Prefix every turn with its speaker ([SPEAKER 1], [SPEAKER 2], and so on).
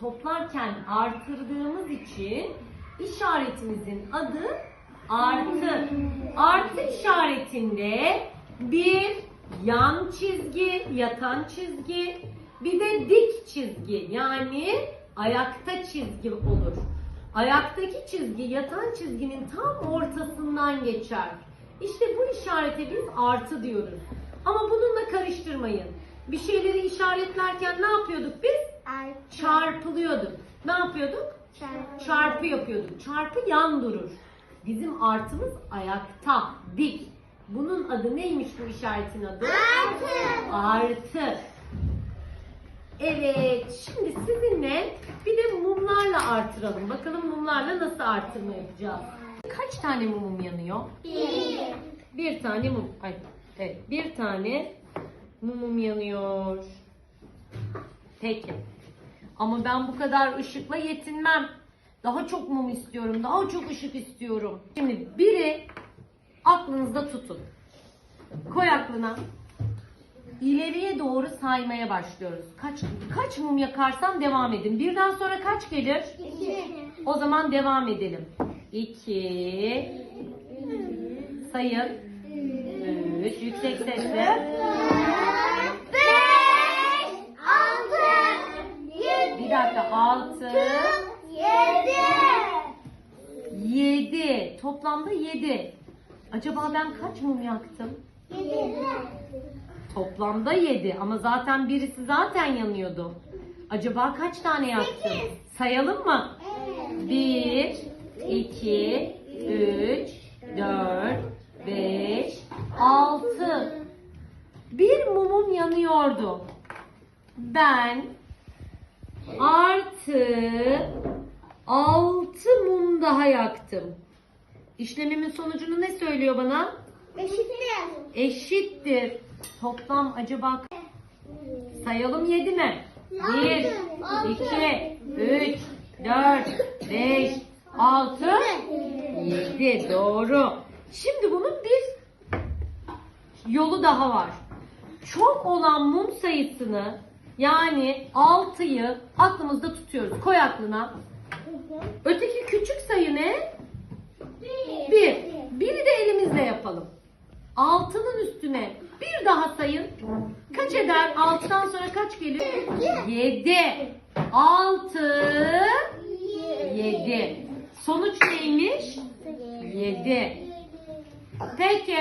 [SPEAKER 1] toplarken artırdığımız için işaretimizin adı artı. Artı işaretinde bir yan çizgi, yatan çizgi, bir de dik çizgi yani ayakta çizgi olur. Ayaktaki çizgi yatan çizginin tam ortasından geçer. İşte bu işarete biz artı diyoruz. Ama bununla karıştırmayın. Bir şeyleri işaretlerken ne yapıyorduk biz? Çarpılıyorduk. Ne yapıyorduk? Çarpı yapıyorduk. Çarpı yan durur. Bizim artımız ayakta, dik. Bunun adı neymiş bu işaretin adı?
[SPEAKER 2] Artı.
[SPEAKER 1] Artı. Evet, şimdi sizinle bir de mumlarla artıralım. Bakalım mumlarla nasıl artırma yapacağız? Kaç tane mumum yanıyor?
[SPEAKER 2] Bir.
[SPEAKER 1] Bir tane mum. Ay, evet, bir tane mumum yanıyor. Peki. Ama ben bu kadar ışıkla yetinmem. Daha çok mum istiyorum. Daha çok ışık istiyorum. Şimdi biri aklınızda tutun. Koy aklına. İleriye doğru saymaya başlıyoruz. Kaç kaç mum yakarsam devam edin. Birden sonra kaç gelir?
[SPEAKER 2] İki.
[SPEAKER 1] O zaman devam edelim. 2 sayın 3 yüksek sesle
[SPEAKER 2] Beş. Altı. Yedi.
[SPEAKER 1] bir dakika 6
[SPEAKER 2] Yedi.
[SPEAKER 1] 7 toplamda 7 acaba ben kaç mum yaktım?
[SPEAKER 2] Yedi.
[SPEAKER 1] Toplamda 7 ama zaten birisi zaten yanıyordu. Acaba kaç tane yaktım?
[SPEAKER 2] Sekiz.
[SPEAKER 1] Sayalım mı?
[SPEAKER 2] Evet.
[SPEAKER 1] 1 2 3 4 5 6 Bir mumum yanıyordu. Ben artı 6 mum daha yaktım. İşlemimin sonucunu ne söylüyor bana?
[SPEAKER 2] Eşittir.
[SPEAKER 1] Eşittir. Toplam acaba sayalım 7 mi? 1, 2, 3, 4, 5, 6, 7. Doğru. Şimdi bunun bir yolu daha var. Çok olan mum sayısını yani 6'yı aklımızda tutuyoruz. Koy aklına. Öteki küçük sayı ne? Elimizle yapalım. Altının üstüne bir daha sayın. Kaç eder? Altıdan sonra kaç gelir? Yedi. Altı. Yedi. Sonuç neymiş? Yedi. Peki.